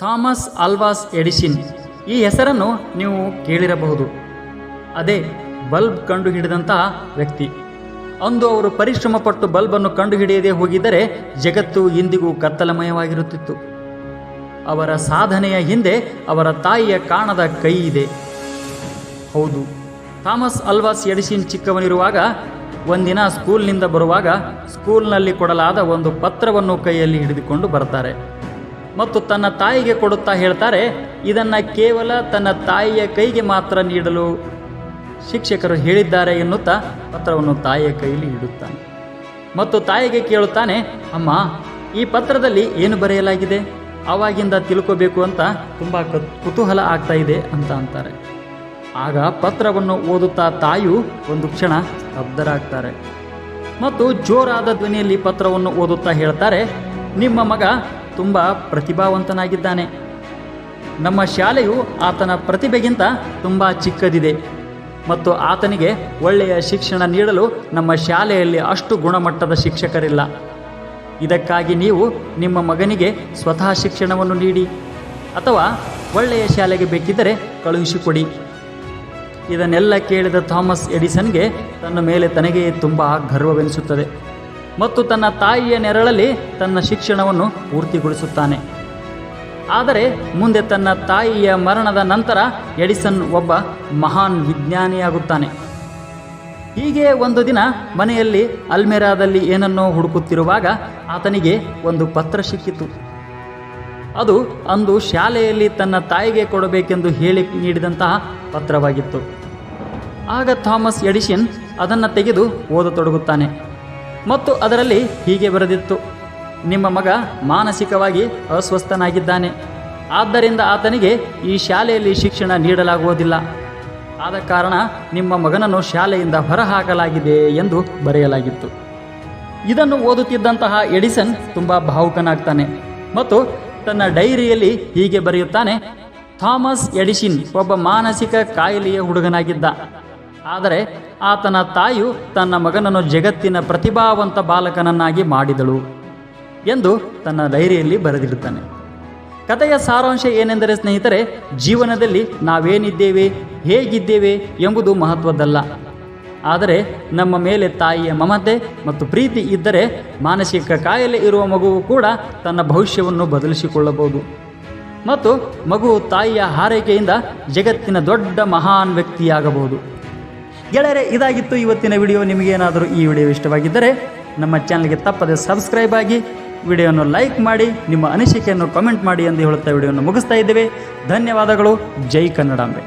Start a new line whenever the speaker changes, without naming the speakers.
Thomas Alva's ಎಡಿಸಿನ್ ಈ ಹೆಸರನ್ನು ನೀವು ಕೇಳಿರಬಹುದು. ಅದೇ ಬಲ್ಬ್ ಕಂಡುಹಿಡಿದಂತಹ ವ್ಯಕ್ತಿ. ಅಂದು ಅವರು ಪರಿಶ್ರಮ ಪಟ್ಟು ಬಲ್ಬನ್ನು ಕಂಡುಹಿಡಿಯದೇ ಹೋಗಿದ್ದರೆ ಜಗತ್ತು ಇಂದಿಗೂ ಕತ್ತಲಮಯವಾಗಿರುತ್ತಿತ್ತು. ಅವರ ಸಾಧನೆಯ ಹಿಂದೆ ಅವರ ತಾಯಿಯ ಕಾಣದ ಕೈ ಇದೆ. ಹೌದು, ಥಾಮಸ್ ಅಲ್ವಾಸ್ ಎಡಿಸಿನ್ ಚಿಕ್ಕವನಿರುವಾಗ, ಒಂದಿನ ಸ್ಕೂಲ್ನಿಂದ ಬರುವಾಗ ಸ್ಕೂಲ್ನಲ್ಲಿ ಕೊಡಲಾದ ಒಂದು ಪತ್ರವನ್ನು ಕೈಯಲ್ಲಿ ಹಿಡಿದುಕೊಂಡು ಬರ್ತಾರೆ. ಮತ್ತು ತನ್ನ ತಾಯಿಗೆ ಕೊಡುತ್ತಾ ಹೇಳ್ತಾರೆ, ಇದನ್ನು ಕೇವಲ ತನ್ನ ತಾಯಿಯ ಕೈಗೆ ಮಾತ್ರ ನೀಡಲು ಶಿಕ್ಷಕರು ಹೇಳಿದ್ದಾರೆ ಎನ್ನುತ್ತಾ ಪತ್ರವನ್ನು ತಾಯಿಯ ಕೈಯಲ್ಲಿ ಇಡುತ್ತಾನೆ. ಮತ್ತು ತಾಯಿಗೆ ಕೇಳುತ್ತಾನೆ, ಅಮ್ಮ, ಈ ಪತ್ರದಲ್ಲಿ ಏನು ಬರೆಯಲಾಗಿದೆ? ಆವಾಗಿಂದ ತಿಳ್ಕೋಬೇಕು ಅಂತ ತುಂಬ ಕುತೂಹಲ ಆಗ್ತಾ ಇದೆ, ಅಂತ ಅಂತಾರೆ. ಆಗ ಪತ್ರವನ್ನು ಓದುತ್ತಾ ತಾಯಿಯು ಒಂದು ಕ್ಷಣ ಸ್ತಬ್ಧರಾಗ್ತಾರೆ. ಮತ್ತು ಜೋರಾದ ಧ್ವನಿಯಲ್ಲಿ ಪತ್ರವನ್ನು ಓದುತ್ತಾ ಹೇಳ್ತಾರೆ, ನಿಮ್ಮ ಮಗ ತುಂಬ ಪ್ರತಿಭಾವಂತನಾಗಿದ್ದಾನೆ. ನಮ್ಮ ಶಾಲೆಯು ಆತನ ಪ್ರತಿಭೆಗಿಂತ ತುಂಬ ಚಿಕ್ಕದಿದೆ ಮತ್ತು ಆತನಿಗೆ ಒಳ್ಳೆಯ ಶಿಕ್ಷಣ ನೀಡಲು ನಮ್ಮ ಶಾಲೆಯಲ್ಲಿ ಅಷ್ಟು ಗುಣಮಟ್ಟದ ಶಿಕ್ಷಕರಿಲ್ಲ. ಇದಕ್ಕಾಗಿ ನೀವು ನಿಮ್ಮ ಮಗನಿಗೆ ಸ್ವತಃ ಶಿಕ್ಷಣವನ್ನು ನೀಡಿ ಅಥವಾ ಒಳ್ಳೆಯ ಶಾಲೆಗೆ ಬೇಕಿದ್ದರೆ ಕಳುಹಿಸಿಕೊಡಿ. ಇದನ್ನೆಲ್ಲ ಕೇಳಿದ ಥಾಮಸ್ ಎಡಿಸನ್ಗೆ ತನ್ನ ಮೇಲೆ ತನಗೆ ತುಂಬ ಗರ್ವವೆನಿಸುತ್ತದೆ. ಮತ್ತು ತನ್ನ ತಾಯಿಯ ನೆರಳಲ್ಲಿ ತನ್ನ ಶಿಕ್ಷಣವನ್ನು ಪೂರ್ತಿಗೊಳಿಸುತ್ತಾನೆ. ಆದರೆ ಮುಂದೆ ತನ್ನ ತಾಯಿಯ ಮರಣದ ನಂತರ ಎಡಿಸನ್ ಒಬ್ಬ ಮಹಾನ್ ವಿಜ್ಞಾನಿಯಾಗುತ್ತಾನೆ. ಹೀಗೆ ಒಂದು ದಿನ ಮನೆಯಲ್ಲಿ ಅಲ್ಮೆರಾದಲ್ಲಿ ಏನನ್ನೋ ಹುಡುಕುತ್ತಿರುವಾಗ ಆತನಿಗೆ ಒಂದು ಪತ್ರ ಸಿಕ್ಕಿತು. ಅದು ಅಂದು ಶಾಲೆಯಲ್ಲಿ ತನ್ನ ತಾಯಿಗೆ ಕೊಡಬೇಕೆಂದು ಹೇಳಿ ನೀಡಿದಂತಹ ಪತ್ರವಾಗಿತ್ತು. ಆಗ ಥಾಮಸ್ ಎಡಿಷನ್ ಅದನ್ನು ತೆಗೆದು ಓದತೊಡಗುತ್ತಾನೆ. ಮತ್ತು ಅದರಲ್ಲಿ ಹೀಗೆ ಬರೆದಿತ್ತು, ನಿಮ್ಮ ಮಗ ಮಾನಸಿಕವಾಗಿ ಅಸ್ವಸ್ಥನಾಗಿದ್ದಾನೆ. ಆದ್ದರಿಂದ ಆತನಿಗೆ ಈ ಶಾಲೆಯಲ್ಲಿ ಶಿಕ್ಷಣ ನೀಡಲಾಗುವುದಿಲ್ಲ. ಆದ ಕಾರಣ ನಿಮ್ಮ ಮಗನನ್ನು ಶಾಲೆಯಿಂದ ಹೊರಹಾಕಲಾಗಿದೆ ಎಂದು ಬರೆಯಲಾಗಿತ್ತು. ಇದನ್ನು ಓದುತ್ತಿದ್ದಂತಹ ಎಡಿಸನ್ ತುಂಬ ಭಾವುಕನಾಗ್ತಾನೆ ಮತ್ತು ತನ್ನ ಡೈರಿಯಲ್ಲಿ ಹೀಗೆ ಬರೆಯುತ್ತಾನೆ, ಥಾಮಸ್ ಎಡಿಸಿನ್ ಒಬ್ಬ ಮಾನಸಿಕ ಕಾಯಿಲೆಯ ಹುಡುಗನಾಗಿದ್ದ. ಆದರೆ ಆತನ ತಾಯಿಯು ತನ್ನ ಮಗನನ್ನು ಜಗತ್ತಿನ ಪ್ರತಿಭಾವಂತ ಬಾಲಕನನ್ನಾಗಿ ಮಾಡಿದಳು ಎಂದು ತನ್ನ ಡೈರಿಯಲ್ಲಿ ಬರೆದಿರುತ್ತಾನೆ ಕಥೆಯ ಸಾರಾಂಶ ಏನೆಂದರೆ ಸ್ನೇಹಿತರೆ, ಜೀವನದಲ್ಲಿ ನಾವೇನಿದ್ದೇವೆ, ಹೇಗಿದ್ದೇವೆ ಎಂಬುದು ಮಹತ್ವದ್ದಲ್ಲ. ಆದರೆ ನಮ್ಮ ಮೇಲೆ ತಾಯಿಯ ಮಮತೆ ಮತ್ತು ಪ್ರೀತಿ ಇದ್ದರೆ ಮಾನಸಿಕ ಕಾಯಿಲೆ ಇರುವ ಮಗುವು ಕೂಡ ತನ್ನ ಭವಿಷ್ಯವನ್ನು ಬದಲಿಸಿಕೊಳ್ಳಬಹುದು. ಮತ್ತು ಮಗು ತಾಯಿಯ ಹಾರೈಕೆಯಿಂದ ಜಗತ್ತಿನ ದೊಡ್ಡ ಮಹಾನ್ ವ್ಯಕ್ತಿಯಾಗಬಹುದು. ಗೆಳೆಯರೆ, ಇದಾಗಿತ್ತು ಇವತ್ತಿನ ವಿಡಿಯೋ. ನಿಮಗೇನಾದರೂ ಈ ವಿಡಿಯೋ ಇಷ್ಟವಾಗಿದ್ದರೆ ನಮ್ಮ ಚಾನಲ್ಗೆ ತಪ್ಪದೆ ಸಬ್ಸ್ಕ್ರೈಬ್ ಆಗಿ ವಿಡಿಯೋವನ್ನು ಲೈಕ್ ಮಾಡಿ, ನಿಮ್ಮ ಅನಿಸಿಕೆಯನ್ನು ಕಮೆಂಟ್ ಮಾಡಿ ಎಂದು ಹೇಳುತ್ತಾ ವಿಡಿಯೋವನ್ನು ಮುಗಿಸ್ತಾ ಇದ್ದೇವೆ. ಧನ್ಯವಾದಗಳು. ಜೈ ಕನ್ನಡಾಂಬೆ